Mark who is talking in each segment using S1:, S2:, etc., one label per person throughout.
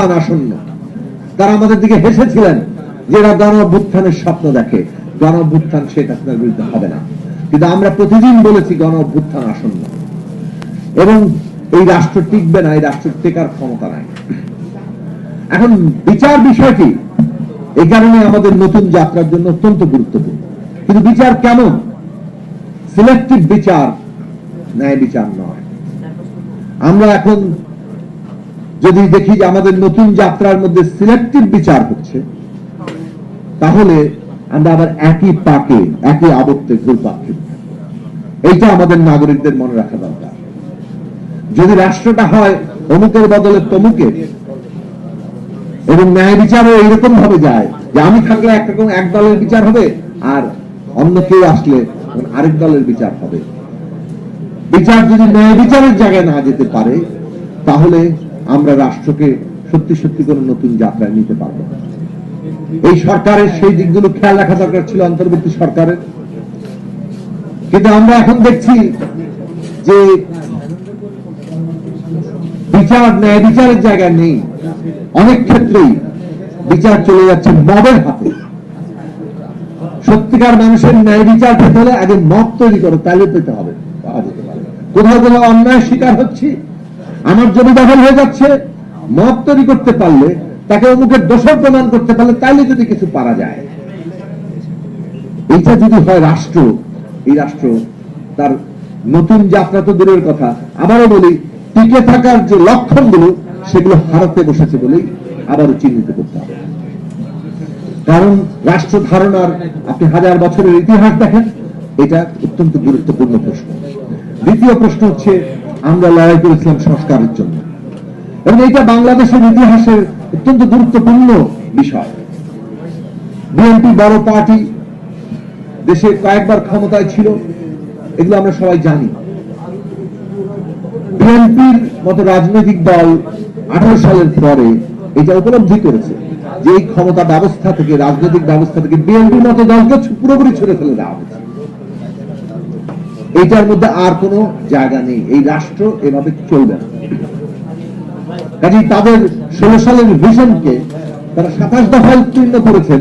S1: আসন্ন। তারা আমাদের দিকে হেসেছিলেন যে এরা গণ অভ্যুত্থানের স্বপ্ন দেখে। গণ অভ্যুত্থান শেখ হাসিনার বিরুদ্ধে হবে না। কিন্তু আমরা প্রতিদিন বলেছি গণ অভ্যুত্থান আসন্ন। এবং এই রাষ্ট্র টিকবে না, এই রাষ্ট্র টেকার ক্ষমতা নাই। এখন বিচার বিষয়টি এই কারণে আমাদের নতুন যাত্রার জন্য অত্যন্ত গুরুত্বপূর্ণ। কিন্তু বিচার কেমন? সিলেক্টিভ বিচার ন্যায় বিচার নয়। আমরা এখন যদি দেখি যে আমাদের নতুন যাত্রার মধ্যে সিলেক্টিভ বিচার হচ্ছে, তাহলে আমরা আবার একই পাকে, একই আবর্তে ঘুরপাক এইটা আমাদের নাগরিকদের মনে রাখা দরকার। যদি রাষ্ট্রটা হয় অমুকের বদলে তমুকের, এবং ন্যায় বিচারও এইরকম ভাবে যায় যে আমি থাকলে একরকম এক দলের বিচার হবে, আর অন্য কেউ আসলে আরেক দলের বিচার হবে। বিচার যদি ন্যায় বিচারের জায়গায় না যেতে পারে, তাহলে আমরা রাষ্ট্রকে সত্যি সত্যি কোনো নতুন যাত্রায় নিতে পারব এই সরকারের সেই দিকগুলো খেয়াল রাখা দরকার ছিল অন্তর্বর্তী সরকারের। কিন্তু আমরা এখন দেখছি যে বিচার, ন্যায় বিচারের জায়গা নেই। অনেক ক্ষেত্রেই বিচার চলে যাচ্ছে মবের হাতে। সত্যিকার মানুষের ন্যায় বিচার পেতে হলে আগে মত তৈরি করে তাহলে পেতে হবে। কোথাও কোথাও অন্যায় শিকার হচ্ছি? আমার জমি দখল হয়ে যাচ্ছে মত তৈরি করতে পারলে, তাকে অমুকের দোষর প্রমাণ করতে পারলে, তাইলে যদি কিছু পারা যায়। এইটা যদি হয় রাষ্ট্র, এই রাষ্ট্র তার নতুন যাত্রা তো দূরের কথা আবারও বলি, টিকে থাকার যে লক্ষণগুলো, সেগুলো হারাতে বসেছে বলেই আবারও চিহ্নিত করতে হবে। কারণ রাষ্ট্র ধারণার আপনি হাজার বছরের ইতিহাস দেখেন, এটা অত্যন্ত গুরুত্বপূর্ণ প্রশ্ন। দ্বিতীয় প্রশ্ন হচ্ছে আমরা লড়াই করেছিলাম সংস্কারের জন্য। এবং এটা বাংলাদেশের ইতিহাসের অত্যন্ত গুরুত্বপূর্ণ বিষয়। বিএনপি বড় পার্টি, দেশে কয়েকবার ক্ষমতায় ছিল, এগুলো আমরা সবাই জানি। বিএনপির মতো রাজনৈতিক দল আঠারো সালের পরে এটা উপলব্ধি করেছে যে এই ক্ষমতা ব্যবস্থা থেকে, রাজনৈতিক ব্যবস্থা থেকে বিএনপির মতো দলকে পুরোপুরি ছুড়ে ফেলে দেওয়া হয়েছে। এইটার মধ্যে আর কোনো জায়গা নেই। এই রাষ্ট্র এভাবে চলবে না। কাজেই তাদের ষোলো সালের ভিশনকে তারা সাতাশ দফায় উত্তীর্ণ করেছেন।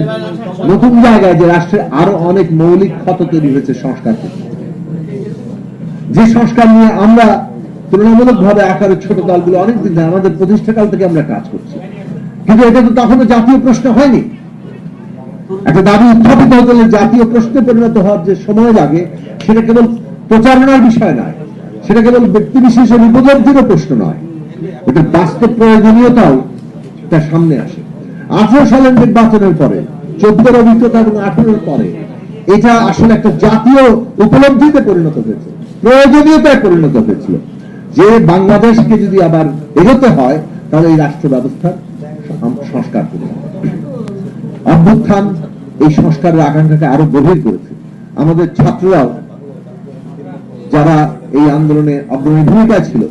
S1: নতুন জায়গায় যে রাষ্ট্রের আরও অনেক মৌলিক ক্ষত তৈরি হয়েছে সংস্কার যে সংস্কার নিয়ে আমরা তুলনামূলক ভাবে আকারের ছোট দলগুলো অনেকদিন ধরে আমাদের প্রতিষ্ঠাকাল থেকে আমরা কাজ করছি। কিন্তু এটা তো তখনও জাতীয় প্রশ্ন হয়নি। একটা দাবি উত্থাপিত হতে জাতীয় প্রশ্নে পরিণত হওয়ার যে সময় লাগে, সেটা কেবল প্রচারণার বিষয় নয়। সেটা কেবল ব্যক্তি বিশেষের উপলব্ধিরও প্রশ্ন নয়। এটা বাস্তব প্রয়োজনীয়তাও তার সামনে আসে। আঠারো সালের নির্বাচনের পরে, চোদ্দের অভিজ্ঞতা এবং আঠারোর পরে, এটা আসলে একটা জাতীয় উপলব্ধিতে পরিণত হয়েছে। প্রয়োজনীয়তায় পরিণত হয়েছিল। যে বাংলাদেশকে যদি আবার এগোতে হয়, তাহলে এই রাষ্ট্র ব্যবস্থার সংস্কার করতে অভ্যুত্থান এই সংস্কারের আকাঙ্ক্ষাকে আরও গভীর করেছে। আমাদের ছাত্ররাও যারা এই আন্দোলনে অগ্রণী ভূমিকা ছিল,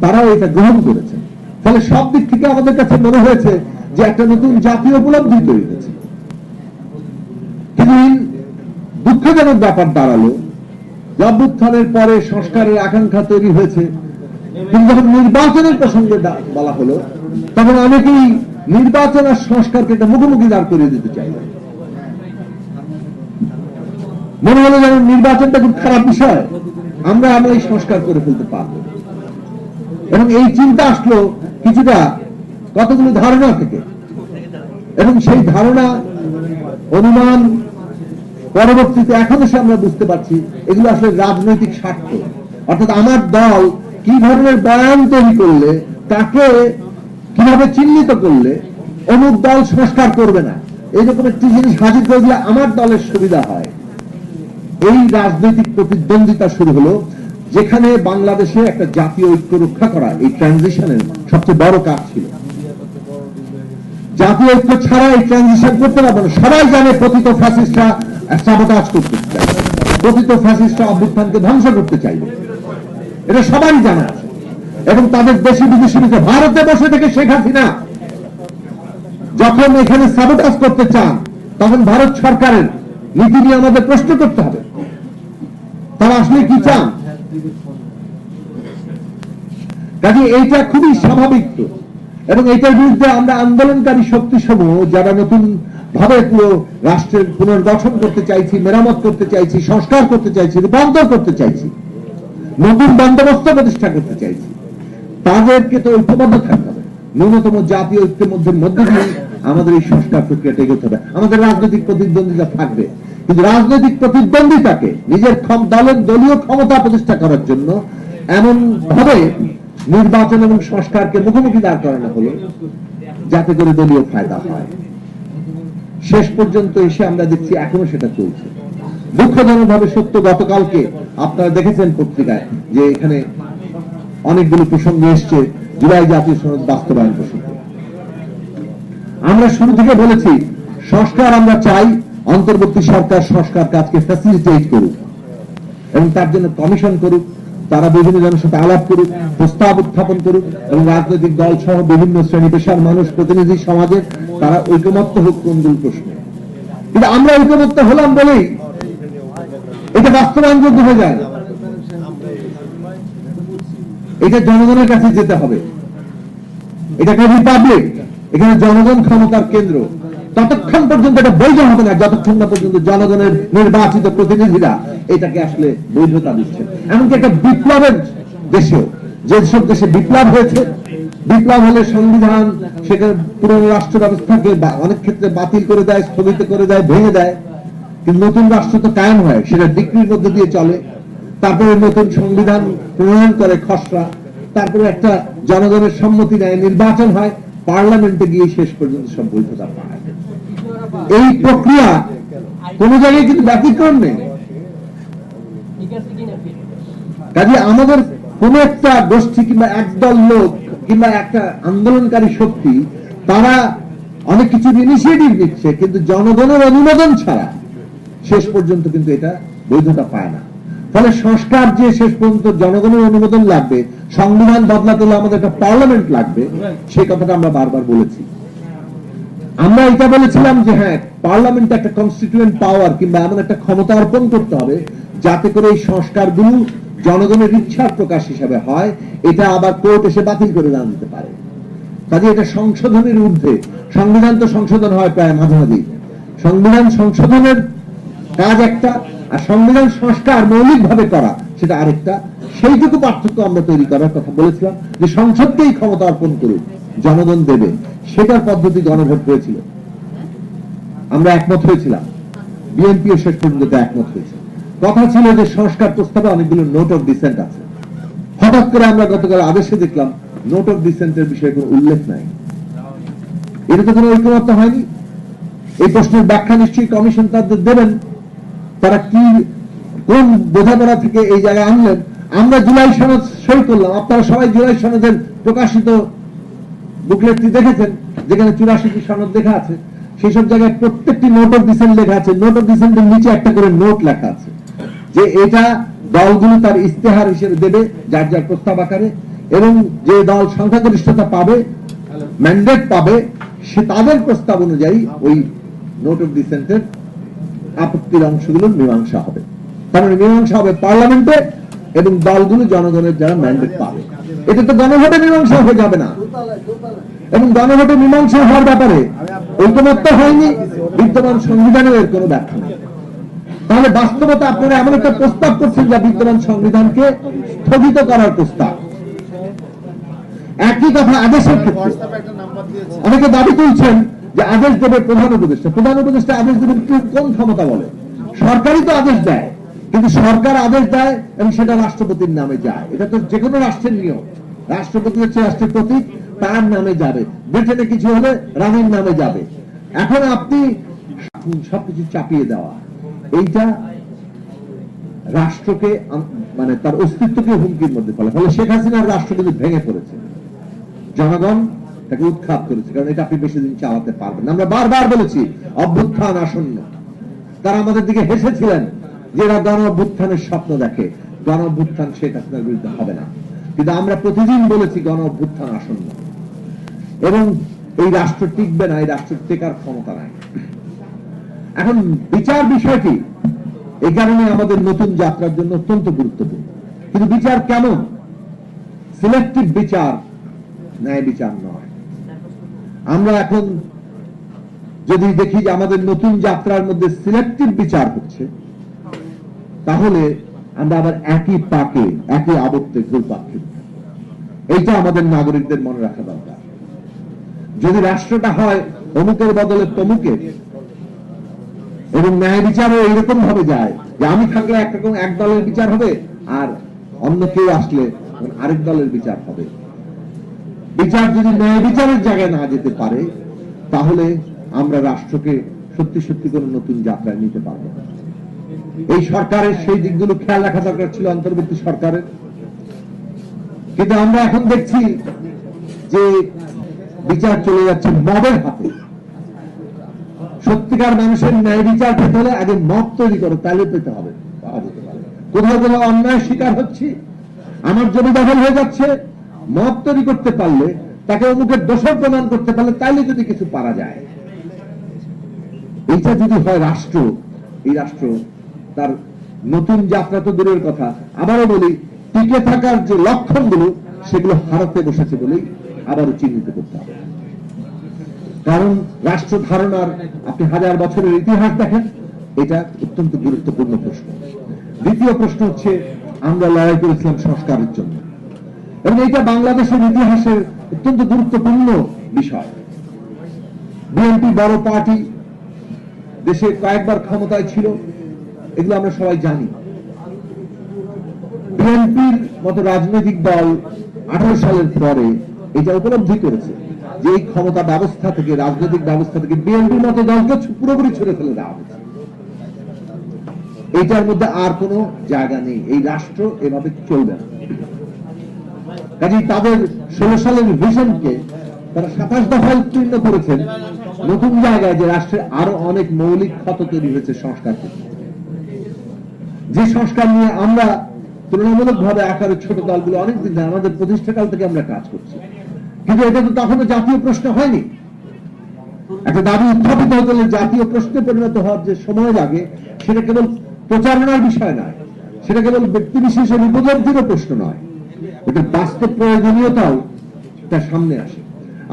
S1: তারাও এটা গ্রহণ করেছে। ফলে সব দিক থেকে আমাদের কাছে মনে হয়েছে যে একটা নতুন জাতীয় উপলব্ধি তৈরি হয়েছে। দুঃখজনক ব্যাপার দাঁড়াল অভ্যুত্থানের পরে সংস্কারের আকাঙ্ক্ষা তৈরি হয়েছে। কিন্তু যখন নির্বাচনের প্রসঙ্গে বলা হলো, তখন অনেকেই নির্বাচন আর সংস্কারকে একটা মুখোমুখি দাঁড় করিয়ে দিতে চাইল মনে হলো যেন নির্বাচনটা খুব খারাপ বিষয়। আমরা আমরা এই সংস্কার করে ফেলতে পারব। এবং এই চিন্তা আসলো কিছুটা কতগুলো ধারণা থেকে। এবং সেই ধারণা, অনুমান পরবর্তীতে এখন এসে আমরা বুঝতে পারছি, এগুলো আসলে রাজনৈতিক স্বার্থ। অর্থাৎ আমার দল কি ধরনের বয়ান তৈরি করলে, তাকে কীভাবে চিহ্নিত করলে, অমুক দল সংস্কার করবে না এইরকম একটি জিনিস হাজির করে দিলে আমার দলের সুবিধা হয়। এই রাজনৈতিক প্রতিদ্বন্দ্বিতা শুরু হলো, যেখানে বাংলাদেশে একটা জাতীয় ঐক্য রক্ষা করা, এই ট্রানজিশনের সবচেয়ে বড় কাজ ছিল। জাতীয় ঐক্য ছাড়া এই ট্রানজিশন করতে পারবে না। সবাই জানে পতিত ফ্যাসিস্টরা সাবোটাজ করতে চাইবে পতিত ফ্যাসিস্টরা অভ্যুত্থানকে ধ্বংস করতে চাইবে। এটা সবাই জানা আছে। এবং তাদের দেশি বিদেশি ভারতে বসে থেকে শেখ হাসিনা যখন এখানে সাবোটাজ করতে চান, তখন ভারত সরকারের নীতি নিয়ে আমাদের প্রশ্ন করতে হবে। তারা আসলে কি চান? কাজে এইটা খুবই স্বাভাবিক তো। এবং এটার বিরুদ্ধে আমরা আন্দোলনকারী শক্তি সমূহ যারা নতুন ভাবে পুরো রাষ্ট্রের পুনর্গঠন করতে চাইছি, মেরামত করতে চাইছি, সংস্কার করতে চাইছি, রূপান্তর করতে চাইছি, নতুন বন্দোবস্ত প্রতিষ্ঠা করতে চাইছি, তাদেরকে তো ঐক্যবদ্ধ থাকতে হবে। ন্যূনতম জাতীয় ঐক্যের মধ্যে মধ্যে আমাদের এই সংস্কার প্রক্রিয়াটা এগোতে হবে। আমাদের রাজনৈতিক প্রতিদ্বন্দ্বিতা থাকবে। কিন্তু রাজনৈতিক প্রতিদ্বন্দ্বিতাকে নিজের দলের দলীয় ক্ষমতা প্রতিষ্ঠা করার জন্য এমন ভাবে নির্বাচন এবং সংস্কারকে মুখোমুখি দাঁড় করানো হলো, যাতে করে দলীয় ফায়দা হয়। শেষ পর্যন্ত এসে আমরা দেখছি এখনও সেটা চলছে। দুঃখজনক ভাবে সত্য, গতকালকে আপনারা দেখেছেন পত্রিকায় যে এখানে অনেকগুলো প্রসঙ্গ এসছে, জুলাই জাতীয় সনদ বাস্তবায়ন প্রসঙ্গ। আমরা শুরু থেকে বলেছি, সংস্কার আমরা চাই অন্তর্বর্তী সরকার সংস্কার কাজকে ফ্যাসিলিটেট করুক এবং তার জন্য কমিশন করুক, তারা বিভিন্ন জনের সাথে আলাপ করুক, প্রস্তাব উত্থাপন করুক এবং রাজনৈতিক দল সহ বিভিন্ন শ্রেণি পেশার মানুষ, প্রতিনিধি সমাজের তারা ঐকমত্য হোক কোনগুলো প্রশ্নে। কিন্তু আমরা ঐকমত্য হলাম বলেই এটা বাস্তবায়নযোগ্য হয়ে যায় এটা জনগণের কাছে যেতে হবে। এটা একটা রিপাবলিক এখানে জনগণ ক্ষমতার কেন্দ্র। ততক্ষণ পর্যন্ত এটা বৈধ হবে না, যতক্ষণ না পর্যন্ত জনগণের নির্বাচিত প্রতিনিধিরা এটাকে আসলে বৈধতা দিচ্ছে এমনকি একটা বিপ্লবের দেশেও যেসব দেশে বিপ্লব হয়েছে, বিপ্লব হলে সংবিধান সেখানে পুরনো রাষ্ট্র ব্যবস্থাকে অনেক ক্ষেত্রে বাতিল করে দেয়, স্থগিত করে দেয়, ভেঙে দেয়। কিন্তু নতুন রাষ্ট্র তো কায়েম হয়, সেটা ডিগ্রির মধ্যে দিয়ে চলে। তারপরে নতুন সংবিধান প্রণয়ন করে খসড়া। তারপরে একটা জনগণের সম্মতি নেয় নির্বাচন হয়, পার্লামেন্টে গিয়ে শেষ পর্যন্ত সব বৈধতা পায়। এই প্রক্রিয়া কোন জায়গায় কিন্তু ব্যতিক্রম নেই। কাজে আমাদের কোন একটা গোষ্ঠী কিংবা একদল লোক কিংবা একটা আন্দোলনকারী শক্তি, তারা অনেক কিছু ইনিশিয়েটিভ নিচ্ছে, কিন্তু জনগণের অনুমোদন ছাড়া শেষ পর্যন্ত কিন্তু এটা বৈধতা পায় না। ফলে সংস্কার যে শেষ পর্যন্ত জনগণের অনুমোদন লাগবে, সংবিধান বদলাতে হলে আমাদের একটা পার্লামেন্ট লাগবে, সেই কথাটা আমরা বারবার বলেছি। আমরা এটা বলেছিলাম যে হ্যাঁ পার্লামেন্ট একটা কনস্টিটিউয়েন্ট পাওয়ার কিংবা এমন একটা ক্ষমতা অর্পণ করতে হবে যাতে করে এই সংস্কারগুলো জনগণের ইচ্ছার প্রকাশ হিসাবে হয়, এটা আবার কোর্ট এসে বাতিল করে দিতে পারে। কাজে এটা সংশোধনের ঊর্ধ্বে। সংবিধান তো সংশোধন হয় প্রায় মাঝামাঝি সংবিধান সংশোধনের কাজ একটা, আর সংবিধান সংস্কার মৌলিকভাবে করা সেটা আরেকটা। সেইটুকু পার্থক্য আমরা তৈরি করার কথা বলেছিলাম যে সংসদকেই ক্ষমতা অর্পণ করুন। জনগণ দেবে। সেটার পদ্ধতি গণভোট হয়েছিল। আমরা একমত হয়েছিলাম। বিএনপিও শেষ পর্যন্ত একমত হয়েছে। কথা ছিল যে সংস্কার প্রস্তাবে অনেকগুলো নোট অফ ডিসেন্ট আছে। হঠাৎ করে আমরা গতকাল আদেশে দেখলাম নোট অফ ডিসেন্টের বিষয়ে কোনো উল্লেখ নাই। এটা তো কোনো ঐক্যমত্য হয়নি। এই প্রশ্নের ব্যাখ্যা নিশ্চয়ই কমিশন তাদের দেবেন। তারা কি, কোন বোঝাপড়া থেকে এই জায়গায় আনলেন? আমরা জুলাই সনদ সই করলাম। আপনারা সবাই জুলাই সনদের প্রকাশিত বুকলেটটি দেখেছেন? যেখানে চুরাশিটি সনদ লেখা আছে সেই সব জায়গায় প্রত্যেকটি নোট অফ ডিসেন্ট লেখা আছে। নোট অফ ডিসেন্টের নিচে একটা করে নোট লেখা আছে। যে এটা দলগুলো তার ইস্তেহার হিসেবে দেবে, যার যার প্রস্তাব আকারে, এবং যে দল সংখ্যাগরিষ্ঠতা পাবে ম্যান্ডেট পাবে, সে তাদের প্রস্তাব অনুযায়ী ওই নোট অফ ডিসেন্টের আপত্তির অংশগুলো মীমাংসা হবে। তার মানে মীমাংসা হবে পার্লামেন্টে, এবং দলগুলো জনগণের যারা ম্যান্ডেট পাবে। এটা তো গণভোটে মীমাংসা হয়ে যাবে না। এবং গণভোটে মীমাংসা হওয়ার ব্যাপারে ঐকমত্য হয়নি, বিদ্যমান সংবিধানের এর কোনো ব্যাখ্যা নেই। তাহলে বাস্তবতা আপনারা এমন একটা প্রস্তাব করছেন যা বিদ্যমান সংবিধানকে স্থগিত করার প্রস্তাব। একই কথা আদেশের ক্ষেত্রে। অনেকে দাবি তুলছেন যে আদেশ দেবে প্রধান উপদেষ্টা। প্রধান উপদেষ্টা আদেশ দেবেন কোন ক্ষমতা বলে? সরকারই তো আদেশ দেয়, কিন্তু সরকার আদেশ দেয় এবং সেটা রাষ্ট্রপতির নামে যায়। এটা তো যে কোনো রাষ্ট্রের নিয়ম। রাষ্ট্রপতি হচ্ছে রাষ্ট্রের প্রতীক তার নামে যাবে। ব্রিটেনে কিছু হলে রানীর নামে যাবে। এখন আপনি সবকিছু চাপিয়ে দেওয়া। এইটা রাষ্ট্রকে মানে তার অস্তিত্বকে হুমকির মধ্যে ফেলে। ফলে শেখ হাসিনার রাষ্ট্র কিন্তু ভেঙে পড়েছে। জনগণ তাকে উৎখাত করেছে, কারণ এটা আপনি বেশি দিন চালাতে পারবেন। আমরা বারবার বলেছি, অভ্যুত্থান আসন্ন। তারা আমাদের দিকে হেসেছিলেন যে এরা গণ অভ্যুত্থানের স্বপ্ন দেখে। গণ অভ্যুত্থান শেখ হাসিনার বিরুদ্ধে হবে না। কিন্তু আমরা প্রতিদিন বলেছি গণ অভ্যুত্থান আসন্ন। এবং এই রাষ্ট্র টিকবে না, এই রাষ্ট্র টেকার ক্ষমতা নাই। এখন বিচার বিষয়টি এই কারণে আমাদের নতুন যাত্রার জন্য অত্যন্ত গুরুত্বপূর্ণ। কিন্তু বিচার কেমন? সিলেক্টিভ বিচার ন্যায় বিচার নয়। আমরা এখন যদি দেখি যে আমাদের নতুন যাত্রার মধ্যে সিলেক্টিভ বিচার হচ্ছে, তাহলে আমরা আবার একই পাকে, একই আবর্তে ঘুরপাক এইটা আমাদের নাগরিকদের মনে রাখা দরকার। যদি রাষ্ট্রটা হয়, অমুকের বদলে তমুকের। এবং ন্যায় বিচারও এইরকম ভাবে যায় যে আমি থাকলে একরকম এক দলের বিচার হবে, আর অন্য কেউ আসলে আরেক দলের বিচার হবে। বিচার যদি ন্যায় বিচারের জায়গায় না যেতে পারে, তাহলে আমরা রাষ্ট্রকে সত্যি সত্যি কোনো নতুন যাত্রায় নিতে পারব না। এই সরকারের সেই দিকগুলো খেয়াল রাখা দরকার ছিল অন্তর্বর্তী সরকারের। কিন্তু আমরা এখন দেখছি যে বিচার চলে যাচ্ছে মবের হাতে। সত্যিকার মানুষের ন্যায় বিচার পেতে হলে আগে মত তৈরি করো, তাহলে পেতে হবে। কোথাও কোথাও অন্যায় শিকার হচ্ছি? আমার জমি দখল হয়ে যাচ্ছে। মত তৈরি করতে পারলে, তাকে অমুকের দোষর প্রমাণ করতে পারলে তাইলে যদি কিছু পারা যায়। এইটা যদি হয় রাষ্ট্র, এই রাষ্ট্র তার নতুন যাত্রা তো দূরের কথা। আবারও বলি, টিকে থাকার যে লক্ষণগুলো, সেগুলো হারাতে বসেছে বলেই আবারও চিহ্নিত করতে হবে। কারণ রাষ্ট্র ধারণার আপনি হাজার বছরের ইতিহাস দেখেন, এটা অত্যন্ত গুরুত্বপূর্ণ প্রশ্ন। দ্বিতীয় প্রশ্ন হচ্ছে, আমরা লড়াই করেছিলাম সংস্কারের জন্য। এবং এটা বাংলাদেশের ইতিহাসের অত্যন্ত গুরুত্বপূর্ণ বিষয়। বিএনপি বড় পার্টি, দেশে কয়েকবার ক্ষমতায় ছিল এগুলো আমরা সবাই জানি। বিএনপির মতো রাজনৈতিক দল আঠারো সালের পরে এটা উপলব্ধি করেছে যে এই ক্ষমতা ব্যবস্থা থেকে, রাজনৈতিক ব্যবস্থা থেকে বিএনপির মতো দলকে পুরোপুরি ছুড়ে ফেলে দেওয়া হয়েছে। এইটার মধ্যে আর কোনো জায়গা নেই। এই রাষ্ট্র এভাবে চলবে না। কাজেই তাদের ষোলো সালের ভিশনকে তারা সাতাশ দফায় উত্তীর্ণ করেছেন। নতুন জায়গায় যে রাষ্ট্রের আরও অনেক মৌলিক ক্ষত তৈরি হয়েছে সংস্কার থেকে যে সংস্কার নিয়ে আমরা তুলনামূলক ভাবে আকারের ছোট দলগুলো অনেকদিন আমাদের প্রতিষ্ঠাকাল থেকে আমরা কাজ করছি। কিন্তু এটা তো তখনও জাতীয় প্রশ্ন হয়নি। একটা দাবি উত্থাপিত হতে হলে জাতীয় প্রশ্নে পরিণত হওয়ার যে সময় লাগে, সেটা কেবল প্রচারণার বিষয় নয়। সেটা কেবল ব্যক্তি বিশেষের উপলব্ধিরও প্রশ্ন নয়। এটা বাস্তব প্রয়োজনীয়তাও তার সামনে আসে।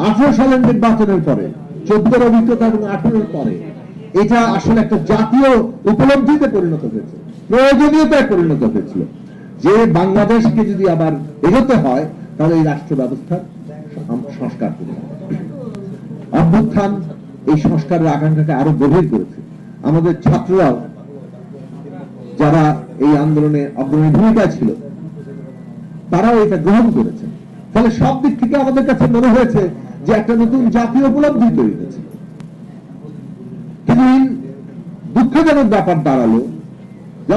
S1: আঠারো সালের নির্বাচনের পরে, চোদ্দের অভিজ্ঞতা এবং আঠারোর পরে, এটা আসলে একটা জাতীয় উপলব্ধিতে পরিণত হয়েছে। প্রয়োজনীয়তায় পরিণত হয়েছিল। যে বাংলাদেশকে যদি আবার এগোতে হয়, তাহলে এই রাষ্ট্র ব্যবস্থার সংস্কার করতে অভ্যুত্থান এই সংস্কারের আকাঙ্ক্ষাকে আরও গভীর করেছে। আমাদের ছাত্ররাও যারা এই আন্দোলনে অগ্রণী ভূমিকা ছিল, তারাও এটা গ্রহণ করেছে। ফলে সব দিক থেকে আমাদের কাছে মনে হয়েছে যে একটা নতুন জাতীয় উপলব্ধি তৈরি হয়েছে। কিন্তু দুঃখজনক ব্যাপার দাঁড়াল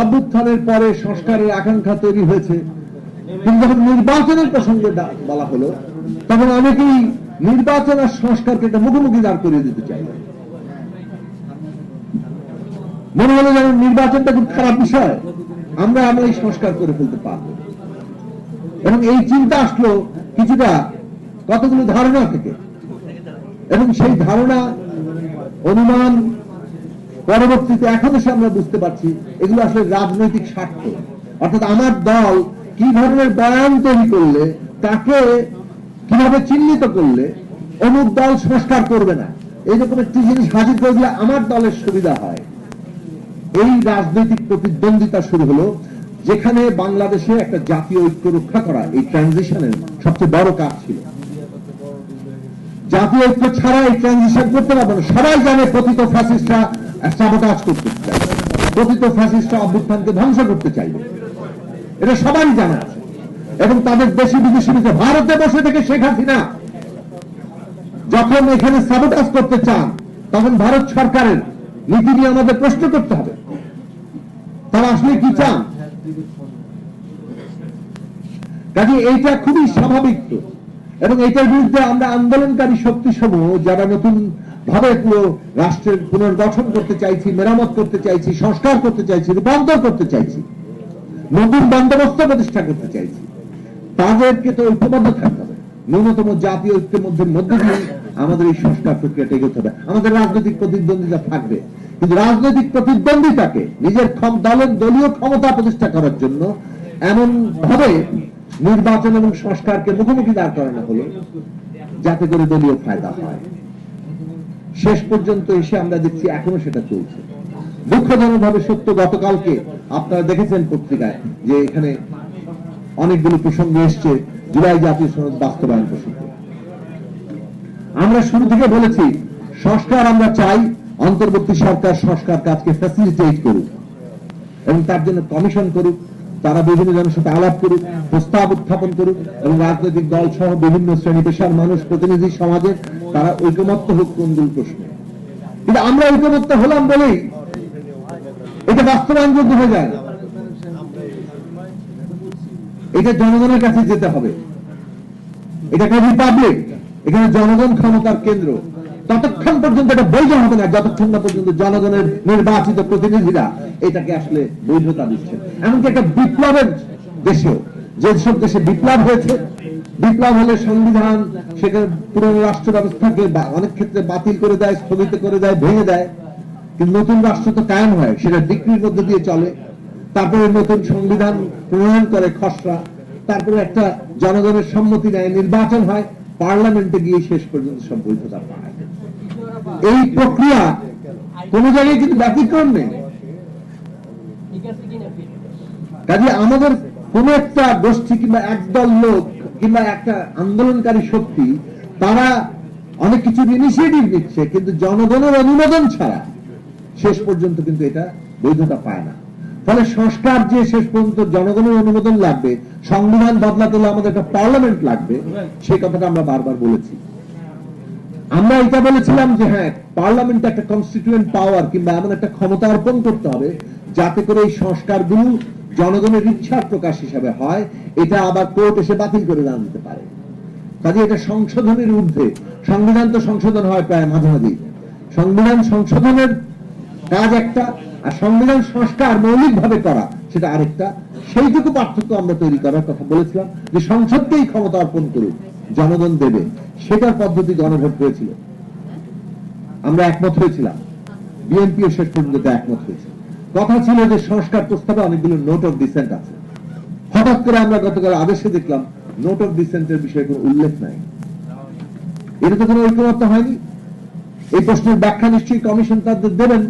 S1: অভ্যুত্থানের পরে সংস্কারের আকাঙ্ক্ষা তৈরি হয়েছে। কিন্তু যখন নির্বাচনের প্রসঙ্গে বলা হলো, তখন অনেকেই নির্বাচন আর সংস্কারকে একটা মুখোমুখি দাঁড় করিয়ে দিতে চাইলেন মনে হলো যেন নির্বাচনটা খুব খারাপ বিষয়। আমরা আমরা এই সংস্কার করে ফেলতে পারব। এবং এই চিন্তা আসলো কিছুটা কতগুলো ধারণা থেকে। এবং সেই ধারণা, অনুমান পরবর্তীতে এখন এসে আমরা বুঝতে পারছি এগুলো আসলে রাজনৈতিক স্বার্থ। অর্থাৎ আমার দল কি ধরনের বয়ান তৈরি করলে, তাকে কীভাবে চিহ্নিত করলে, অমুক দল সংস্কার করবে না এইরকম একটি জিনিস হাজির করে দিলে আমার দলের সুবিধা হয়। এই রাজনৈতিক প্রতিদ্বন্দ্বিতা শুরু হলো, যেখানে বাংলাদেশে একটা জাতীয় ঐক্য রক্ষা করা এই ট্রানজিশনের সবচেয়ে বড় কাজ ছিল। জাতীয় ঐক্য ছাড়া এই ট্রানজিশন করতে পারব না। সবাই জানে পতিত ফ্যাসিস্টরা সাবোটাজ করতে চাইবে পতিত ফ্যাসিস্টরা অভ্যুত্থানকে ধ্বংস করতে চাইবে এটা সবাই জানা আছে। এবং তাদের দেশি বিদেশে ভারতে বসে থেকে শেখ হাসিনা যখন এখানে সাবোটাজ করতে চান, তখন ভারত সরকারের নীতি নিয়ে আমাদের প্রশ্ন করতে হবে। তারা আসলে কি চান? কাজে এইটা খুবই স্বাভাবিক তো। এবং এটার বিরুদ্ধে আমরা আন্দোলনকারী শক্তি সমূহ যারা নতুন ভাবে পুরো রাষ্ট্রের পুনর্গঠন করতে চাইছি, মেরামত করতে চাইছি, সংস্কার করতে চাইছি, রূপান্তর করতে চাইছি, নতুন বন্দোবস্ত প্রতিষ্ঠা করতে চাইছি, তাদেরকে তো ঐক্যবদ্ধ থাকতে হবে। ন্যূনতম জাতীয় ঐক্যের মধ্যে মধ্যে আমাদের এই সংস্কার প্রক্রিয়াটা এগোতে হবে। আমাদের রাজনৈতিক প্রতিদ্বন্দ্বিতা থাকবে। কিন্তু রাজনৈতিক প্রতিদ্বন্দ্বিতাকে নিজের দলের দলীয় ক্ষমতা প্রতিষ্ঠা করার জন্য এমন ভাবে নির্বাচন এবং সংস্কারকে মুখোমুখি দাঁড় করানো হলো, যাতে করে দলীয় ফায়দা হয়। শেষ পর্যন্ত এসে আমরা দেখছি এখনও সেটা চলছে। দুঃখজনক ভাবে সত্য, গতকালকে আপনারা দেখেছেন পত্রিকায় যে এখানে অনেকগুলো প্রসঙ্গ এসছে, জুলাই জাতীয় সনদ বাস্তবায়ন প্রসঙ্গ। আমরা শুরু থেকে বলেছি, সংস্কার আমরা চাই, অন্তর্বর্তী সরকার সংস্কার কাজকে ফ্যাসিলিটেট করুক এবং তার জন্য কমিশন করুক। তারা বিভিন্ন জনের সাথে আলাপ করুক প্রস্তাব উত্থাপন করুক এবং রাজনৈতিক দল সহ বিভিন্ন শ্রেণি পেশার মানুষ, প্রতিনিধি সমাজের তারা ঐকমত্য হোক কোনগুলো প্রশ্নে। কিন্তু আমরা ঐকমত্য হলাম বলেই এটা বাস্তবায়নযোগ্য হয়ে যায় এটা জনগণের কাছে যেতে হবে। এটা একটা রিপাবলিক এখানে জনগণ ক্ষমতার কেন্দ্র। ততক্ষণ পর্যন্ত এটা বৈধ হবে না, যতক্ষণ না পর্যন্ত জনগণের নির্বাচিত প্রতিনিধিরা এটাকে আসলে বৈধতা দিচ্ছে। এমনকি একটা বিপ্লবের দেশেও যেসব দেশে বিপ্লব হয়েছে, বিপ্লব হলে সংবিধান সেখানে পুরনো রাষ্ট্র ব্যবস্থাকে অনেক ক্ষেত্রে বাতিল করে দেয়, স্থগিত করে দেয়, ভেঙে দেয়। কিন্তু নতুন রাষ্ট্র তো কায়েম হয়, সেটা ডিগ্রির মধ্যে দিয়ে চলে। তারপরে নতুন সংবিধান প্রণয়ন করে খসড়া। তারপরে একটা জনগণের সম্মতি নেয়, নির্বাচন হয়, পার্লামেন্টে গিয়ে শেষ পর্যন্ত সব বৈধতা পায়। এই প্রক্রিয়া কোন জায়গায় কিন্তু ব্যতিক্রম নেই। কাজে আমাদের কোন একটা গোষ্ঠী কিংবা একদল লোক কিংবা একটা আন্দোলনকারী শক্তি, তারা অনেক কিছু ইনিশিয়েটিভ নিচ্ছে, কিন্তু জনগণের অনুমোদন ছাড়া শেষ পর্যন্ত কিন্তু এটা বৈধতা পায় না। ফলে সংস্কার যে শেষ পর্যন্ত জনগণের অনুমোদন লাগবে, সংবিধান বদলাতে হলে আমাদের একটা পার্লামেন্ট লাগবে, সেই কথাটা আমরা বারবার বলেছি। আমরা এটা বলেছিলাম যে হ্যাঁ পার্লামেন্ট একটা কনস্টিটিউয়েন্ট পাওয়ার কিংবা এমন একটা ক্ষমতা অর্পণ করতে হবে যাতে করে এই সংস্কারগুলো জনগণের ইচ্ছার প্রকাশ হিসাবে হয়, এটা আবার কোর্ট এসে বাতিল করে দেওয়া যেতে পারে। কাজে এটা সংশোধনের ঊর্ধ্বে। সংবিধান তো সংশোধন হয় প্রায় মাঝামাঝি। সংবিধান সংশোধনের কাজ একটা, আর সংবিধান সংস্কার মৌলিকভাবে করা সেটা আরেকটা। সেইটুকু পার্থক্য আমরা তৈরি করার কথা বলেছিলাম যে সংসদকেই ক্ষমতা অর্পণ করুক, জনগণ দেবে। সেটার পদ্ধতি গণভোট হয়েছিল। আমরা একমত হয়েছিলাম। বিএনপিও শেষ পর্যন্ত একমত হয়েছে। কথা ছিল যে সংস্কার প্রস্তাবে অনেকগুলো নোট অফ ডিসেন্ট আছে। হঠাৎ করে আমরা গতকাল আদেশে দেখলাম নোট অফ ডিসেন্টের বিষয়ে কোনো উল্লেখ নাই। এটা তো কোনো ঐক্যমত্য হয়নি। এই প্রশ্নের ব্যাখ্যা নিশ্চয়ই কমিশন তাদের দেবেন।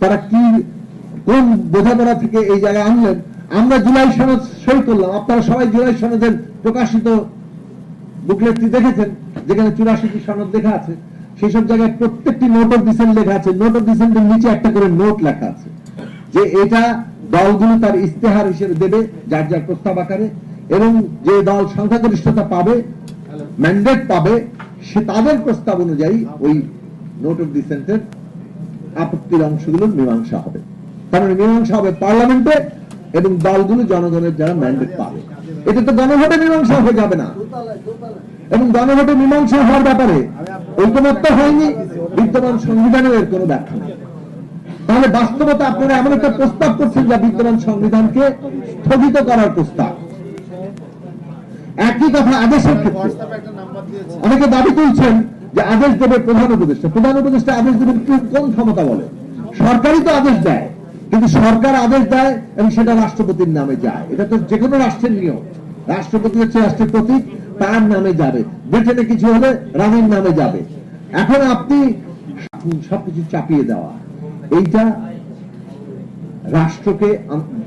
S1: তারা কি, কোন বোঝাপড়া থেকে এই জায়গায় আনলেন? আমরা জুলাই সনদ সই করলাম। আপনারা সবাই জুলাই সনদের প্রকাশিত বুকলেটটি দেখেছেন, যেখানে চুরাশিটি সনদ লেখা আছে। সেই সব জায়গায় প্রত্যেকটি নোট অফ ডিসেন্ট লেখা আছে। নোট অফ ডিসেন্টের নিচে একটা করে নোট লেখা আছে। যে এটা দলগুলো তার ইস্তেহার হিসেবে দেবে, যার যার প্রস্তাব আকারে, এবং যে দল সংখ্যাগরিষ্ঠতা পাবে ম্যান্ডেট পাবে, সে তাদের প্রস্তাব অনুযায়ী ওই নোট অফ ডিসেন্টের আপত্তির অংশগুলোর মীমাংসা হবে। কারণ মীমাংসা হবে পার্লামেন্টে এবং দলগুলো জনগণের যারা ম্যান্ডেট পাবে। এটা তো গণভোটে মীমাংসা হয়ে যাবে না। এবং গণভোটে মীমাংসা হওয়ার ব্যাপারে ঐকমত্য হয়নি, বিদ্যমান সংবিধানের কোনো ব্যাখ্যা নেই। তাহলে বাস্তবতা আপনারা এমন একটা প্রস্তাব করছেন যা বিদ্যমান সংবিধানকে স্থগিত করার প্রস্তাব। একই কথা আদেশের ক্ষেত্রে। অনেকে দাবি করছেন যে আদেশ দেবে প্রধান উপদেষ্টা। প্রধান উপদেষ্টা আদেশ দেবেন কোন ক্ষমতা বলে? সরকারই তো আদেশ দেয়, কিন্তু সরকার আদেশ দেয় এবং সেটা রাষ্ট্রপতির নামে যায়। এটা তো যে কোনো রাষ্ট্রের নিয়ম। রাষ্ট্রপতি হচ্ছে রাষ্ট্রের প্রতীক, তার নামে যাবে। ব্রিটেনে কিছু হলে রানীর নামে যাবে। এখন আপনি সবকিছু চাপিয়ে দেওয়া। এইটা রাষ্ট্রকে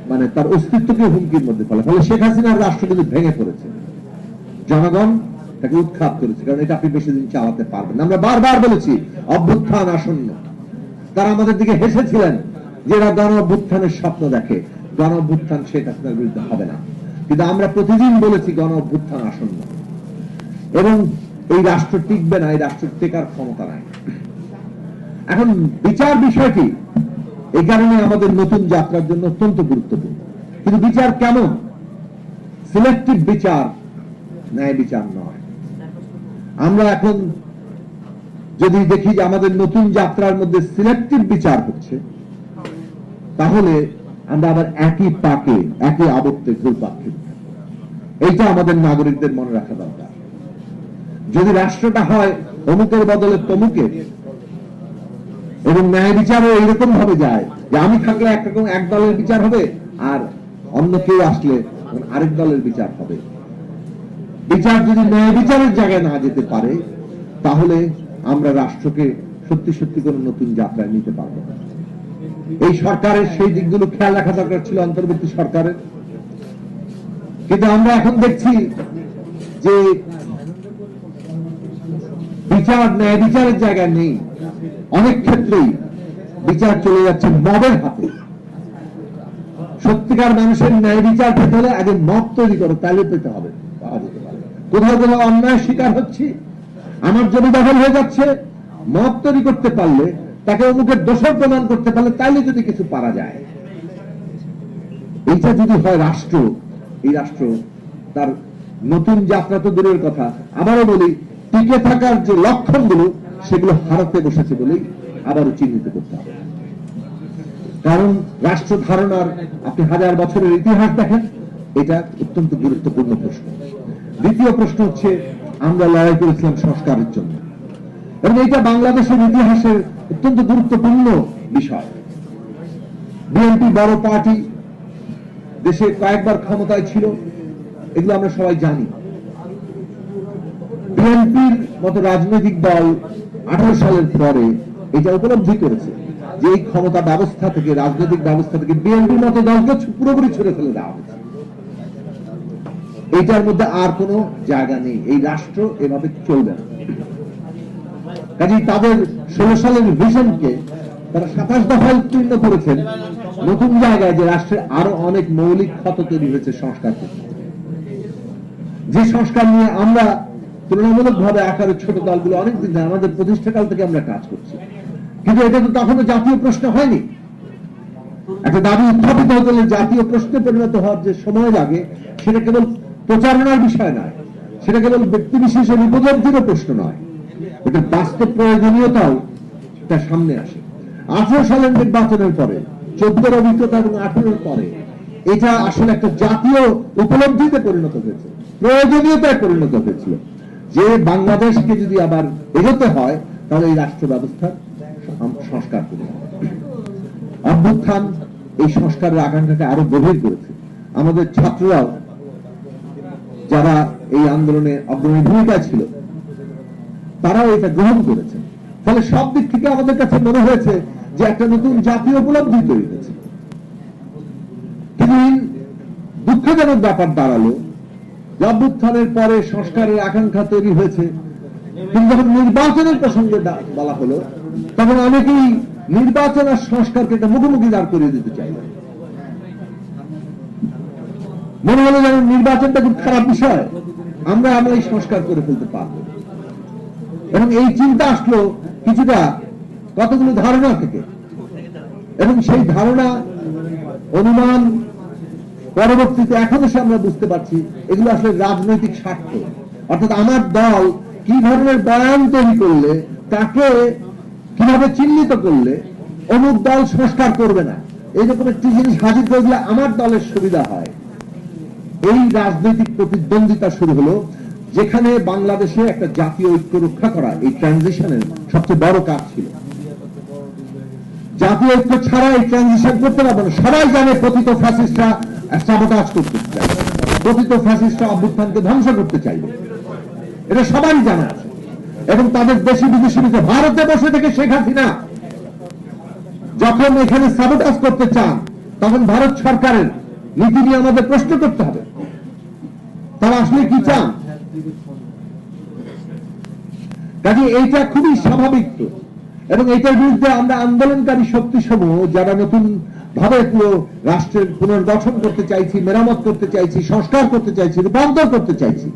S1: মানে তার অস্তিত্বকে হুমকির মধ্যে ফেলে। ফলে শেখ হাসিনার রাষ্ট্র কিন্তু ভেঙে পড়েছে। জনগণ তাকে উৎখাত করেছে, কারণ এটা আপনি বেশি দিন চালাতে পারবেন আমরা বারবার বলেছি, অভ্যুত্থান আসন্ন। তারা আমাদের দিকে হেসেছিলেন যে এরা গণ অভ্যুত্থানের স্বপ্ন দেখে। গণ অভ্যুত্থান শেখ হাসিনার বিরুদ্ধে হবে না। কিন্তু আমরা প্রতিদিন বলেছি গণ অভ্যুত্থান আসন্ন। এবং এই রাষ্ট্র টিকবে না, এই রাষ্ট্র টেকার ক্ষমতা নাই। এখন বিচার বিষয়টি এই কারণে আমাদের নতুন যাত্রার জন্য অত্যন্ত গুরুত্বপূর্ণ। কিন্তু বিচার কেমন সিলেক্টিভ বিচার ন্যায় বিচার নয়। আমরা এখন যদি দেখি যে আমাদের নতুন যাত্রার মধ্যে সিলেক্টিভ বিচার হচ্ছে, তাহলে আমরা আবার একই পাকে, একই আবর্তে ঘুরপাক এইটা আমাদের নাগরিকদের মনে রাখা দরকার। যদি রাষ্ট্রটা হয় অমুকের বদলে তমুকের এবং ন্যায় বিচারও এইরকম ভাবে যায় যে আমি থাকলে একরকম এক দলের বিচার হবে আর অন্য কেউ আসলে আরেক দলের বিচার হবে। বিচার যদি ন্যায় বিচারের জায়গায় না যেতে পারে, তাহলে আমরা রাষ্ট্রকে সত্যি সত্যি কোনো নতুন যাত্রায় নিতে পারব না। এই সরকারের সেই দিকগুলো খেয়াল রাখা দরকার ছিল অন্তর্বর্তী সরকারের। কিন্তু আমরা এখন দেখছি যে বিচার, ন্যায় বিচারের জায়গায় নেই। অনেক ক্ষেত্রেই বিচার চলে যাচ্ছে মদের হাতে। সত্যিকার মানুষের ন্যায় বিচার পেতে হলে আগে মত তৈরি করো তাহলে পেতে হবে। কোথাও কোথাও অন্যায় শিকার হচ্ছি? আমার জমি দখল হয়ে যাচ্ছে। মত তৈরি করতে পারলে, তাকে অমুকের দোষর প্রমাণ করতে পারলে তাহলে যদি কিছু পারা যায়। এইটা যদি হয় রাষ্ট্র, এই রাষ্ট্র তার নতুন যাত্রা তো দূরের কথা। আবারও বলি, টিকে থাকার যে লক্ষণগুলো সেগুলো হারাতে বসেছে বলেই আবারও চিহ্নিত করতে হবে। কারণ রাষ্ট্র ধারণার আপনি হাজার বছরের ইতিহাস দেখেন, এটা অত্যন্ত গুরুত্বপূর্ণ প্রশ্ন। দ্বিতীয় প্রশ্ন হচ্ছে, আমরা লড়াই করেছিলাম সংস্কারের জন্য। এবং এটা বাংলাদেশের ইতিহাসের অত্যন্ত গুরুত্বপূর্ণ বিষয়। বিএনপি বড় পার্টি, দেশে কয়েকবার ক্ষমতায় ছিল, এগুলো আমরা সবাই জানি। বিএনপির মতো রাজনৈতিক দল আঠারো সালের পরে এটা উপলব্ধি করেছে যে এই ক্ষমতা ব্যবস্থা থেকে, রাজনৈতিক ব্যবস্থা থেকে বিএনপির মতো দলকে পুরোপুরি ছুড়ে ফেলে দেওয়া হয়েছে। এইটার মধ্যে আর কোনো জায়গা নেই। এই রাষ্ট্র এভাবে চলবে না। কাজেই তাদের ষোলো সালের ভিশনকে তারা সাতাশ দফায় উত্তীর্ণ করেছেন। নতুন জায়গায় যে রাষ্ট্রের আরও অনেক মৌলিক ক্ষত তৈরি হয়েছে সংস্কার যে সংস্কার নিয়ে আমরা তুলনামূলক ভাবে আকারের ছোট দলগুলো অনেকদিন ধরে আমাদের প্রতিষ্ঠাকাল থেকে আমরা কাজ করছি। কিন্তু এটা তো তখনও জাতীয় প্রশ্ন হয়নি। একটা দাবি উত্থাপিত হতে হলে জাতীয় প্রশ্নে পরিণত হওয়ার যে সময় লাগে, সেটা কেবল প্রচারণার বিষয় নয়। সেটা কেবল ব্যক্তি বিশেষের উপলব্ধিরও প্রশ্ন নয়। এটা বাস্তব প্রয়োজনীয়তাও তার সামনে আসে। আঠারো সালের নির্বাচনের পরে, চোদ্দের অভিজ্ঞতা এবং আঠারোর পরে, এটা আসলে একটা জাতীয় উপলব্ধিতে পরিণত হয়েছে। প্রয়োজনীয়তায় পরিণত হয়েছিল। যে বাংলাদেশকে যদি আবার এগোতে হয়, তাহলে এই রাষ্ট্র ব্যবস্থার সংস্কার হবে। অভ্যুত্থান এই সংস্কারের আকাঙ্ক্ষাকে আরও গভীর করেছে। আমাদের ছাত্ররাও যারা এই আন্দোলনে অগ্রণী ভূমিকা ছিল, তারাও এটা গ্রহণ করেছে। ফলে সব দিক থেকে আমাদের কাছে মনে হয়েছে যে একটা নতুন জাতীয় উপলব্ধি তৈরি হয়েছে। দুঃখজনক ব্যাপার দাঁড়াল অভ্যুত্থানের পরে সংস্কারের আকাঙ্ক্ষা তৈরি হয়েছে। কিন্তু যখন নির্বাচনের প্রসঙ্গে বলা হলো, তখন অনেকেই নির্বাচন আর সংস্কারকে একটা মুখোমুখি দাঁড় করিয়ে দিতে চাইল। মনে হলো যেন নির্বাচনটা খুব খারাপ বিষয়। আমরা আমরা এই সংস্কার করে ফেলতে পারব। এবং এই চিন্তা আসলো কিছুটা কতগুলো ধারণা থেকে। এবং সেই ধারণা, অনুমান পরবর্তীতে এখন এসে আমরা বুঝতে পারছি এগুলো আসলে রাজনৈতিক স্বার্থ। অর্থাৎ আমার দল কি ধরনের বয়ান তৈরি করলে, তাকে কীভাবে চিহ্নিত করলে, অমুক দল সংস্কার করবে না এইরকম একটি জিনিস হাজির করে দিলে আমার দলের সুবিধা হয়। এই রাজনৈতিক প্রতিদ্বন্দ্বিতা শুরু হলো, যেখানে বাংলাদেশে একটা জাতীয় ঐক্য রক্ষা করা এই ট্রানজিশনের সবচেয়ে বড় কাজ ছিল। জাতীয় ঐক্য ছাড়া এই ট্রানজিশন করতে পারব না। সবাই জানে পতিত ফ্যাসিস্টরা সাবোটাজ করতে চাইবে পতিত ফ্যাসিস্টরা অভ্যুত্থানকে ধ্বংস করতে চাইবে এটা সবারই জানা আছে। এবং তাদের দেশি বিদেশি ভারতে বসে থেকে শেখ হাসিনা যখন এখানে সাবোটাজ করতে চান, তখন ভারত সরকারের নীতি নিয়ে আমাদের প্রশ্ন করতে হবে। তারা আসলে কি চান? কাজে এইটা খুবই স্বাভাবিক তো। এবং এটার বিরুদ্ধে আমরা আন্দোলনকারী শক্তি সমূহ যারা নতুন ভাবে পুরো রাষ্ট্রের পুনর্গঠন করতে চাইছি, মেরামত করতে চাইছি, সংস্কার করতে চাইছি, রূপান্তর করতে চাইছি,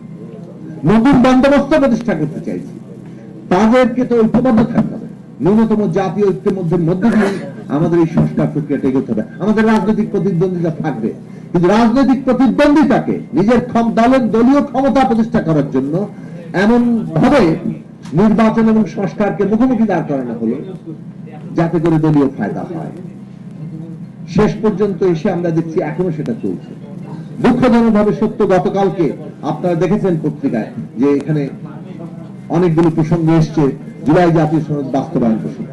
S1: নতুন বন্দোবস্ত প্রতিষ্ঠা করতে চাইছি, তাদেরকে তো ঐক্যবদ্ধ থাকতে হবে। ন্যূনতম জাতীয় ঐক্যের মধ্যে মধ্যে আমাদের এই সংস্কার প্রক্রিয়াটা এগোতে হবে। আমাদের রাজনৈতিক প্রতিদ্বন্দ্বিতা থাকবে। কিন্তু রাজনৈতিক প্রতিদ্বন্দ্বিতাকে নিজের দলের দলীয় ক্ষমতা প্রতিষ্ঠা করার জন্য এমন ভাবে নির্বাচন এবং সংস্কারকে মুখোমুখি দাঁড় করানো হলো, যাতে করে দলীয় ফায়দা হয়। শেষ পর্যন্ত এসে আমরা দেখছি এখনও সেটা চলছে। দুঃখজনক ভাবে সত্য, গতকালকে আপনারা দেখেছেন পত্রিকায় যে এখানে অনেকগুলো প্রসঙ্গ এসছে, জুলাই জাতীয় সনদ বাস্তবায়ন প্রসঙ্গ।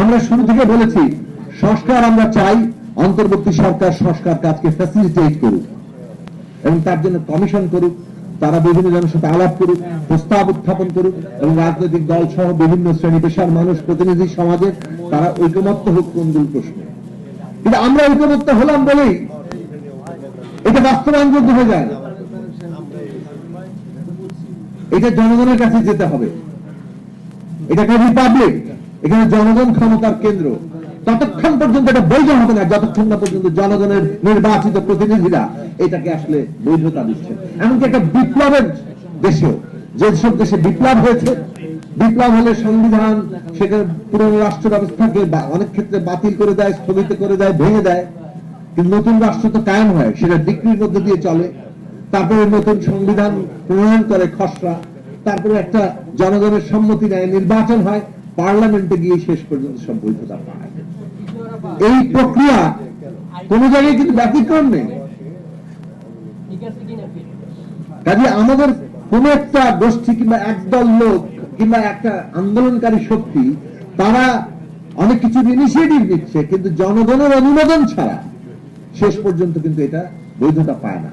S1: আমরা শুরু থেকে বলেছি, সংস্কার আমরা চাই, অন্তর্বর্তী সরকার সংস্কার কাজকে ফ্যাসিলিটেট করুক এবং তার জন্য কমিশন করুক। তারা বিভিন্ন জনের সাথে আলাপ করুক, প্রস্তাব উত্থাপন করুক এবং রাজনৈতিক দল সহ বিভিন্ন শ্রেণি পেশার মানুষ, প্রতিনিধি সমাজের তারা ঐকমত্য হোক কোনগুলো প্রশ্নে। কিন্তু আমরা ঐকমত্য হলাম বলেই এটা বাস্তবায়ন বাস্তবায়নযোগ্য হয়ে যায় এটা জনগণের কাছে যেতে হবে। এটা একটা রিপাবলিক এখানে জনগণ ক্ষমতার কেন্দ্র। ততক্ষণ পর্যন্ত এটা বৈধ হবে না, যতক্ষণ না পর্যন্ত জনগণের নির্বাচিত প্রতিনিধিরা এটাকে আসলে বৈধতা দিচ্ছে। এমনকি একটা বিপ্লবের দেশেও যেসব দেশে বিপ্লব হয়েছে, বিপ্লব হলে সংবিধান সেখানে পুরনো রাষ্ট্র ব্যবস্থাকে অনেক ক্ষেত্রে বাতিল করে দেয়, স্থগিত করে দেয়, ভেঙে দেয়। কিন্তু নতুন রাষ্ট্র তো কায়েম হয়, সেটা ডিগ্রির মধ্যে দিয়ে চলে। তারপরে নতুন সংবিধান প্রণয়ন করে খসড়া। তারপরে একটা জনগণের সম্মতি নেয়, নির্বাচন হয়, পার্লামেন্টে গিয়ে শেষ পর্যন্ত সব বৈধতা পায়। এই প্রক্রিয়া কোন জায়গায় কিন্তু ব্যতিক্রম নেই। কাজে আমাদের কোন একটা গোষ্ঠী কিংবা একদল লোক কিংবা একটা আন্দোলনকারী শক্তি, তারা অনেক কিছু ইনিশিয়েটিভ নিচ্ছে, কিন্তু জনগণের অনুমোদন ছাড়া শেষ পর্যন্ত কিন্তু এটা বৈধতা পায় না।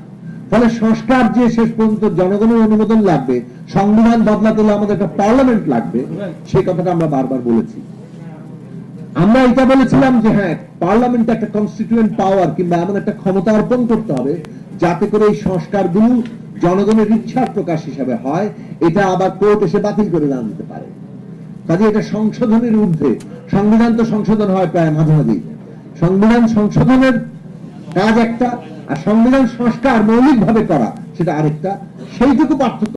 S1: ফলে সংস্কার যে শেষ পর্যন্ত জনগণের অনুমোদন লাগবে, সংবিধান বদলাতে হলে আমাদের একটা পার্লামেন্ট লাগবে, সেই কথাটা আমরা বারবার বলেছি। আমরা এটা বলেছিলাম যে হ্যাঁ পার্লামেন্ট একটা কনস্টিটিউয়েন্ট পাওয়ার কিংবা এমন একটা ক্ষমতা অর্পণ করতে হবে, যাতে করে এই সংস্কারগুলো জনগণের ইচ্ছার প্রকাশ হিসাবে হয়, এটা আবার কোর্ট এসে বাতিল করে না দিতে পারে। কাজে এটা সংশোধনের ঊর্ধ্বে। সংবিধান তো সংশোধন হয় প্রায় মাঝে মাঝেই সংবিধান সংশোধনের কাজ একটা, আর সংবিধান সংস্কার মৌলিকভাবে করা সেটা আরেকটা। সেইটুকু পার্থক্য